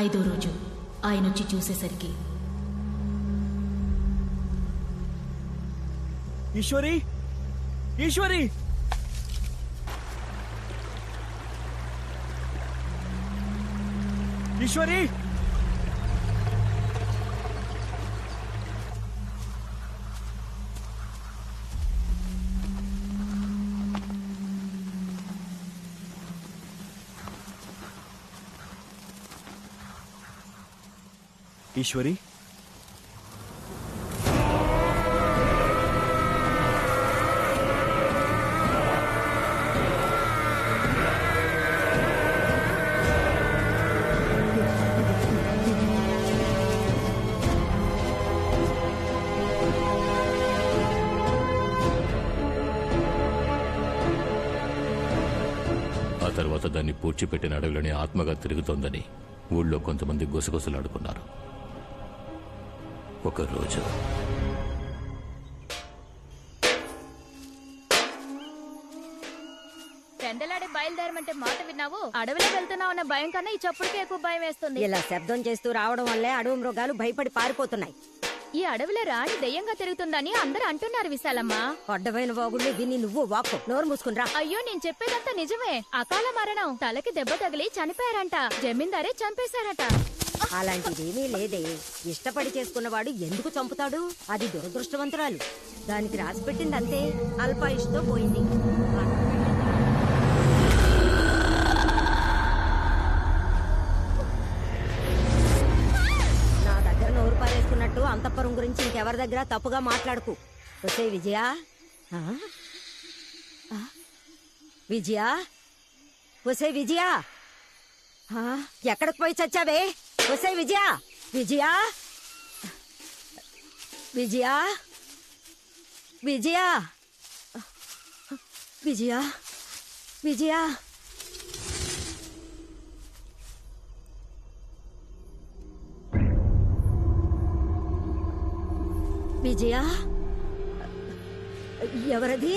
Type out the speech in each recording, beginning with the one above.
ఐదో రోజు ఆయన వచ్చి చూసేసరికి. ఈశ్వరి! ఈశ్వరి! ఈశ్వరి! ఈశ్వరి? ఆ తర్వాత దాన్ని పూడ్చిపెట్టిన అడవులని ఆత్మగా తిరుగుతోందని ఊళ్ళో కొంతమంది గుసగుసలాడుకున్నారు. ఒక రోజు పెందలాడే బయలుదేరమంటే మాట విన్నావు? అడవిలో వెళ్తున్నావు అన్న భయం కన్నా ఈ చప్పుడుకే ఎక్కువ భయం వేస్తుంది. ఇలా శబ్దం చేస్తూ రావడం వల్లే అడవి మృగాలు భయపడి పారిపోతున్నాయి. ఈ అడవిలో రాణి దెయ్యంగా తిరుగుతుందని అందరూ అంటున్నారు విశాలమ్మ. అడ్డమైన వాగుళ్ళు విని నువ్వు వాక్కు. నోరు మూసుకునిరా అయ్యో నేను చెప్పేదంతా నిజమే. అకాల మరణం. తలకి దెబ్బ తగిలి చనిపోయారంట. జమీందారే చంపేశారట. అలాంటిదేమీ లేదే. ఇష్టపడి చేసుకున్నవాడు ఎందుకు చంపుతాడు? అది దురదృష్టవంతురాలు. దానికి రాసి పెట్టింది అంతే అల్పాయుష్తో పోయింది. నా దగ్గర నోరు పారేసుకున్నట్టు అంతఃపురం గురించి ఇంకెవరి దగ్గర తప్పుగా మాట్లాడుకు. వచ్చే విజయ. విజయా విజయ? వసే విజయ. ఎక్కడికి పోయి చచ్చావే? వసే విజయ. విజయ. విజయ. విజయ. విజయ. విజయ. విజయ. ఎవరది?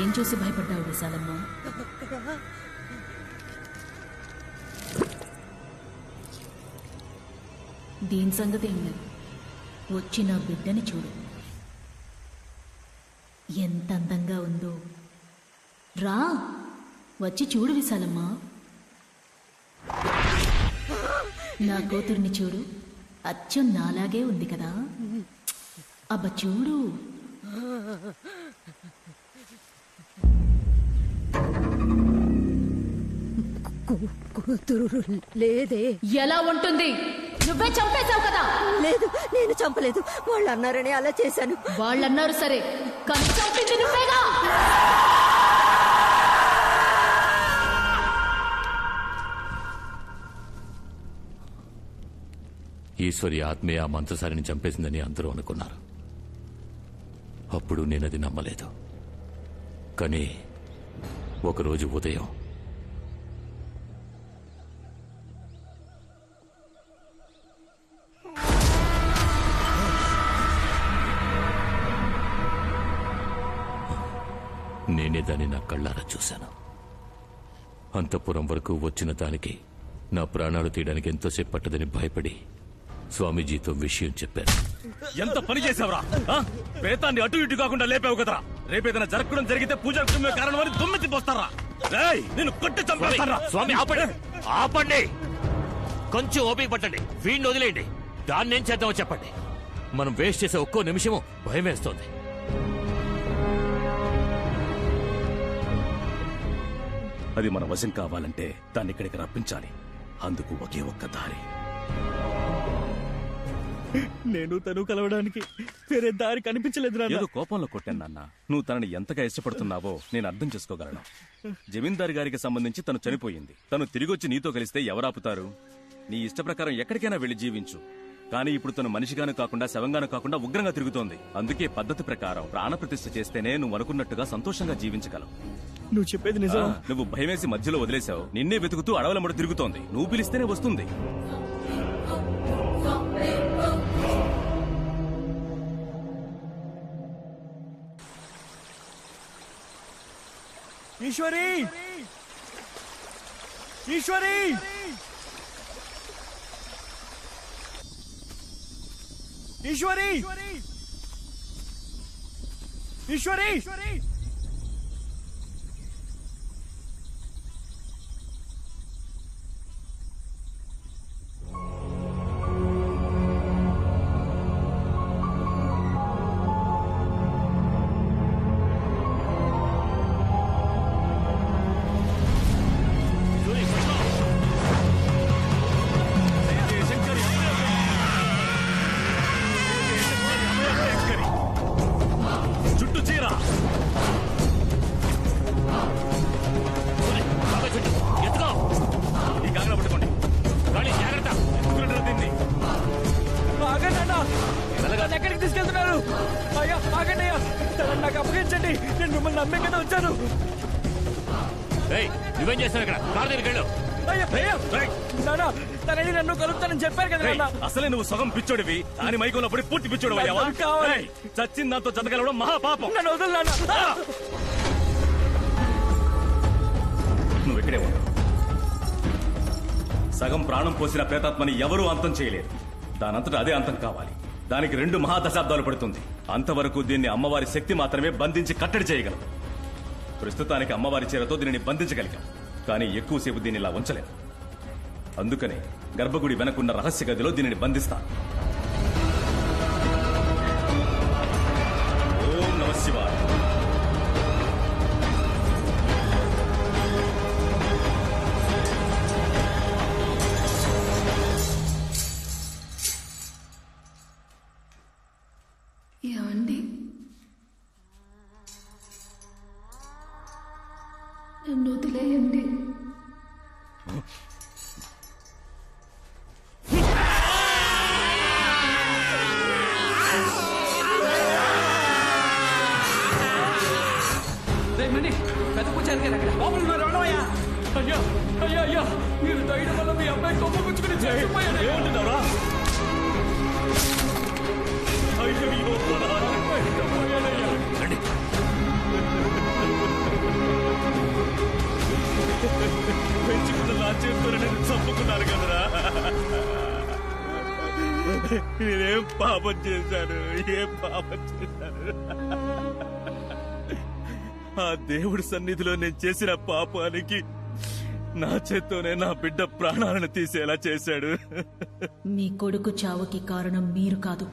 ఏం చూసి భయపడ్డావు విశాలమ్మ? దీని సంగతి ఏం లేదు. వచ్చి నా బిడ్డని చూడు. ఎంత అందంగా ఉందో. రా వచ్చి చూడు విశాలమ్మ. నా కూతుర్ని చూడు. అచ్చం నాలాగే ఉంది కదా. అబ్బ చూడు. కూతురు లేదే. ఎలా ఉంటుంది? నువ్వే చంపేశావు కదా. లేదు నేను చంపలేదు. వాళ్ళు అన్నారని అలా చేశాను. వాళ్ళన్నారు సరే కానీ చంపింది నువ్వేగా. ఈశ్వరి ఆత్మే ఆ మంత్రసారిని చంపేసిందని అందరూ అనుకున్నారు. అప్పుడు నేనది నమ్మలేదు. కానీ ఒకరోజు ఉదయం నేనే దాన్ని నా కళ్ళారా చూశాను. అంతఃపురం వరకు వచ్చిన దానికి నా ప్రాణాలు తీయడానికి ఎంతోసేపు పట్టదని భయపడి స్వామీజీతో విషయం చెప్పాను. ఎంత పని చేసావురా ఆ? ప్రేతాన్ని అటు ఇటు కాకుండా లేపావు కదరా? రేపేదైనా జరగడం జరిగితే పూజ కారణం అని దుమ్మెత్తి పోస్తారా? నేను కొట్టి చంపేస్తారా? స్వామి ఆపండి. ఆపండి. కొంచెం ఓపిక పట్టండి. వీడిని వదిలేయండి. దాన్ని ఏం చేద్దామో చెప్పండి. మనం వేస్ట్ చేసే ఒక్కో నిమిషము భయం వేస్తోంది. అది మన వశం కావాలంటే దాన్ని ఇక్కడికి రప్పించాలి. అందుకు ఒకే ఒక్క దారి. నేను తను కలవడానికి వేరే దారి కనిపించలేదు నాన్న. ఏదో కోపంలో కొట్టాను నాన్న. నువ్వు తనని ఎంతగా ఇష్టపడుతున్నావో నేను అర్థం చేసుకోగలను. జమీందారు గారికి సంబంధించి తను చనిపోయింది. తను తిరిగొచ్చి నీతో కలిస్తే ఎవరాపుతారు? నీ ఇష్ట ప్రకారం ఎక్కడికైనా వెళ్ళి జీవించు. కానీ ఇప్పుడు తను మనిషిగాను కాకుండా శవంగాను కాకుండా ఉగ్రంగా తిరుగుతోంది. అందుకే పద్ధతి ప్రకారం ప్రాణప్రతిష్ఠ చేస్తేనే నువ్వు అనుకున్నట్టుగా సంతోషంగా జీవించగలవు. నువ్వు చెప్పేది నిజం. నువ్వు భయమేసి మధ్యలో వదిలేశావు. నిన్నే వెతుకుతూ అడవుల ముడ తిరుగుతోంది. నువ్వు పిలిస్తేనే వస్తుంది. ఈశ్వరి ఈశ్వరి ఈశ్వరి ఈశ్వరి చుట్టూ తనని నాకు అప్పగించండి. నేను మిమ్మల్ని నమ్మే కదా వచ్చాను. నువ్వేం చేస్తావు ఇక్కడ? కారు దగ్గరికి వెళ్ళు. నాన్న తనని నన్ను కలుపుతానని చెప్పారు కదా అసలే నువ్వు సగం పిచ్చోడివి. దాని మైకంలో పడి పూర్తి పిచ్చోడు అయ్యావా? చచ్చిన దాంతో జతగలవడం మహాపాపం. నన్ను వదలు నాన్న. నువ్వు ఇక్కడే ఉండు. సగం ప్రాణం పోసిన ప్రేతాత్మని ఎవరూ అంతం చేయలేరు. దానంతటా అదే అంతం కావాలి. దానికి రెండు మహాదశాబ్దాలు పడుతుంది. అంతవరకు దీన్ని అమ్మవారి శక్తి మాత్రమే బంధించి కట్టడి చేయగలదు ప్రస్తుతానికి అమ్మవారి చీరతో దీనిని బంధించగలిగాం. కానీ ఎక్కువసేపు దీన్ని ఇలా ఉంచలేం. అందుకనే గర్భగుడి వెనకున్న రహస్య గదిలో దీనిని బంధిస్తాను. రేమండి పెద్ద పూజారి గారు అక్కడ. లోపల ఉన్నారు రావడమయ్యా అయ్యా అయ్యా అయ్యా. మీరు తగ్గడం వల్ల మీ అబ్బాయి కొమ్మ పుచ్చుకుని చచ్చిపోయాడు. ఏమంటున్నావురా? అయ్యయ్యో, పెంచుకున్న నా చేతితో నేను కదరా. నేనేం పాపం చేశాను? ఏం పాపం చేశాను? ఆ దేవుడి సన్నిధిలో నేను చేసిన పాపానికి నా చేత్తోనే నా బిడ్డ ప్రాణాలను తీసేలా చేశాడు. మీ కొడుకు చావుకి కారణం మీరు కాదు.